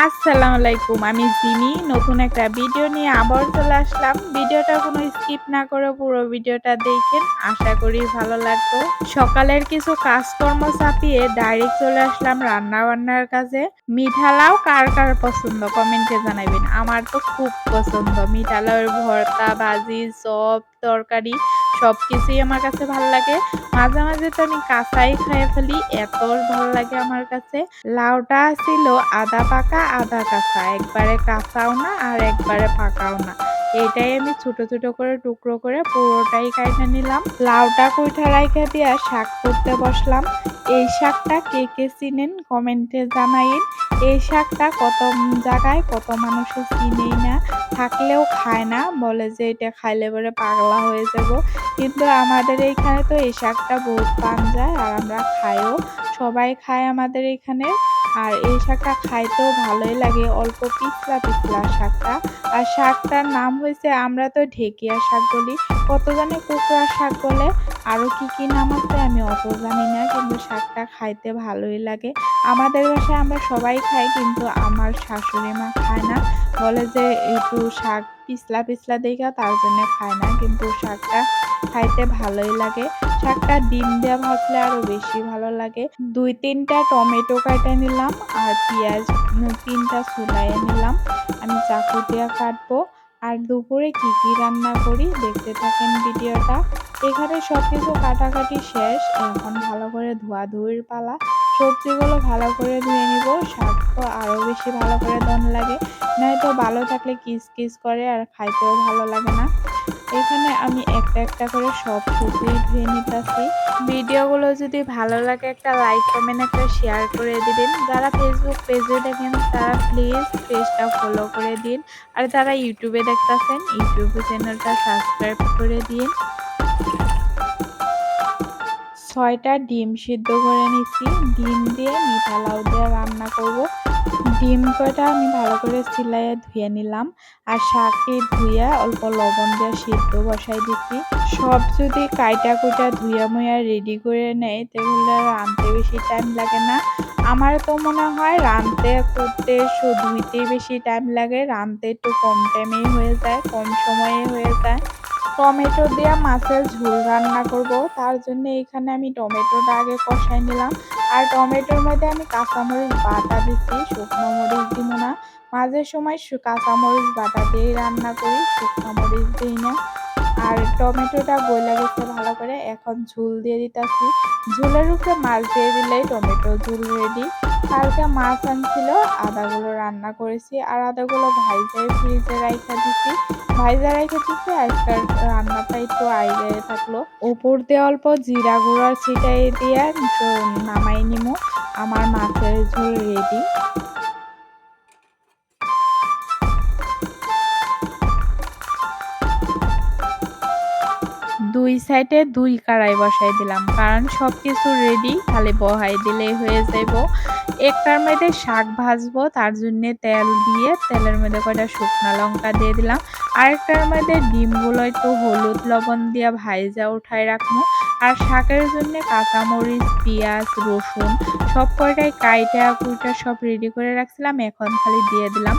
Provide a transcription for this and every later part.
আসসালামু আলাইকুম, আমি জিমি। নতুন একটা ভিডিও নিয়ে আবার চলে আসলাম। ভিডিওটা কোনো স্কিপ না করে পুরো ভিডিওটা দেখেন, আশা করি ভালো লাগতো সকালের কিছু কাজকর্ম চাপিয়ে ডাইরেক্ট চলে আসলাম রান্না বান্নার কাজে। মিঠালাও কার কার পছন্দ কমেন্টে জানাবেন। আমার তো খুব পছন্দ। মিঠালাওয়ের ভর্তা, ভাজি, চপ, তরকারি সব কিছুই আমার কাছে ভালো লাগে। মাঝে মাঝে তো আমি কাঁচাই খাইয়ে ফেলি, এত ভালো লাগে আমার কাছে। লাউটা ছিল আদা পাকা, আদা কাঁচা। একবারে কাঁচাও না আর একবারে পাকাও না। এটাই আমি ছোট ছোট করে টুকরো করে পুরোটাই কাইটা নিলাম। লাউটা কুইঠা রাইখা দিয়া শাক করতে বসলাম। এই শাকটা কে কে চিনেন কমেন্টে জানাইন। এই শাকটা কত জায়গায় কত মানুষও কিনেই না, থাকলেও খায় না, বলে যে এটা খাইলে পরে পাগলা হয়ে যাব। কিন্তু আমাদের এইখানে তো এই শাকটা বহুত পান যায় আর আমরা খাইও। সবাই খায় আমাদের এখানে। আর এই শাকটা খাইতেও ভালোই লাগে। অল্প পিছলা পিছলা শাকটা। আর শাকটার নাম হয়েছে আমরা তো ঢেকিয়া শাক বলি। কত জানে কুকুরা শাক বলে আরও কি কি নাম আছে আমি অত জানি না, কিন্তু শাকটা খাইতে ভালোই লাগে। আমাদের বাসায় আমরা সবাই খাই, কিন্তু আমার শাশুড়ি মা খায় না। বলে যে একটু শাক পিছলা পিছলা দেখা তার জন্য খায় না, কিন্তু শাকটা খাইতে ভালোই লাগে। শাকটা ডিম দেওয়া ভাজলে আরও বেশি ভালো লাগে। দুই তিনটা টমেটো কাটা নিলাম আর পেঁয়াজ তিনটা চুলাইয়ে নিলাম। আমি চাকু দিয়ে কাটবো। আর দুপুরে কি কি রান্না করি দেখতে থাকেন ভিডিওটা। এখানে সব কিছু কাটাকাটি শেষ। এখন ভালো করে ধোয়া ধুয়ের পালা। সবজিগুলো ভালো করে ধুয়ে নিব শাক তো আরও বেশি ভালো করে দন লাগে। নয়তো ভালো থাকলে কিস কিস করে আর খাইতেও ভালো লাগে না। এখানে আমি একটা একটা করে সব সবজি ধুয়ে নিতেছি। ভিডিওগুলো যদি ভালো লাগে একটা লাইক, কমেন্ট, একটা শেয়ার করে দিবেন। যারা ফেসবুক পেজে দেখেন তারা প্লিজ পেজটা ফলো করে দিন। আর যারা ইউটিউবে দেখতেছেন, ইউটিউব চ্যানেলটা সাবস্ক্রাইব করে দিন। ছয়টা ডিম সিদ্ধ করে নিচ্ছি। ডিম দিয়ে মিঠা লাউ দিয়ে রান্না করব। ডিম কয়টা আমি ভালো করে সিলাইয়ে ধুয়ে নিলাম আর শাকটি ধুয়ে অল্প লবণ দিয়ে সিদ্ধ বসাই দিচ্ছি। সব যদি কাইটা কুটা ধুয়ে মুইয়া রেডি করে নেয় তাহলে রাঁধতে বেশি টাইম লাগে না। আমার তো মনে হয় রাঁধতে করতে ধুইতেই বেশি টাইম লাগে। রাঁধতে একটু কম টাইমেই হয়ে যায়, কম সময়ে হয়ে যায়। টমেটো দিয়ে মাছের ঝোল রান্না করব। তার জন্য এখানে আমি টমেটোটা আগে কষাই নিলাম। আর টমেটোর মধ্যে আমি কাঁচামরিচ বাটা দিচ্ছি, শুকনো মরিচ দিব না। মাঝে সময় কাঁচামরিচ বাটা দিয়েই রান্না করি, শুকনো মরিচ দিই না। আর টমেটোটা বইলা গেছে ভালো করে, এখন ঝুল দিয়ে দিতেছি। ঝুলের উপরে মাছ দিয়ে দিলেই টমেটো ঝুল রেডি কালকে মাছ আনছিল, আদাগুলো রান্না করেছি, আর আদাগুলো ভাইজাই ফ্রিজে রাইখা দিছি। ভাইজা রেখেছি আজকাল আজকাল রান্নাটা তো আইলে থাকল। উপর দিয়ে অল্প জিরা গুঁড়া ছিটাই দিয়ে নামাই নিমো। আমার মাছের ঝোল রেডি দুই সাইডে দুই কাড়াই বসাই দিলাম, কারণ সব কিছু রেডি খালি বহাই দিলেই হয়ে যাব একটার মধ্যে শাক ভাজবো, তার জন্য তেল দিয়ে, তেলের মধ্যে কয়টা শুকনো লঙ্কা দিয়ে দিলাম। আরেকটার মধ্যে ডিমগুলো একটু হলুদ লবণ দিয়ে ভাইজা উঠাই রাখব। আর শাকের জন্য কাঁচামরিচ, পেঁয়াজ, রসুন সব কয়টাই কাইটা কুইটা সব রেডি করে রাখছিলাম, এখন খালি দিয়ে দিলাম।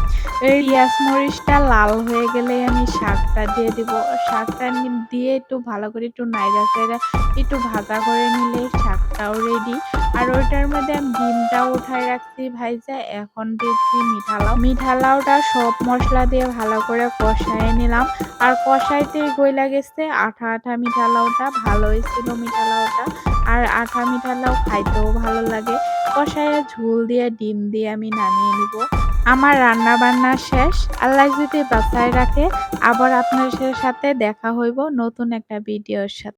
এই পেঁয়াজ মরিচটা লাল হয়ে গেলে আমি শাকটা দিয়ে দিব। শাকটা দিয়ে একটু ভালো করে একটু নাইরা চাইরা একটু ভাজা করে নিলে শাকটাও রেডি আর ওইটার মধ্যে আমি ডিমটাও উঠায় রাখছি ভাইজা এখন দিচ্ছি মিঠালাও। মিঠালাওটা সব মশলা দিয়ে ভালো করে কষায় নিলাম। আর কষাইতেই গইলা গেছে আঠা আঠা মিঠালাওটা। ভালোই ছিল মিঠালাওটা। আর আঠা মিঠালাও খাইতেও ভালো লাগে। কষায় ঝোল দিয়ে, ডিম দিয়ে আমি নামিয়ে নিব। আমার রান্না বান্না শেষ। আল্লাহ যদি বাঁচায় রাখে, আবার আপনার সাথে দেখা হইব নতুন একটা ভিডিওর সাথে।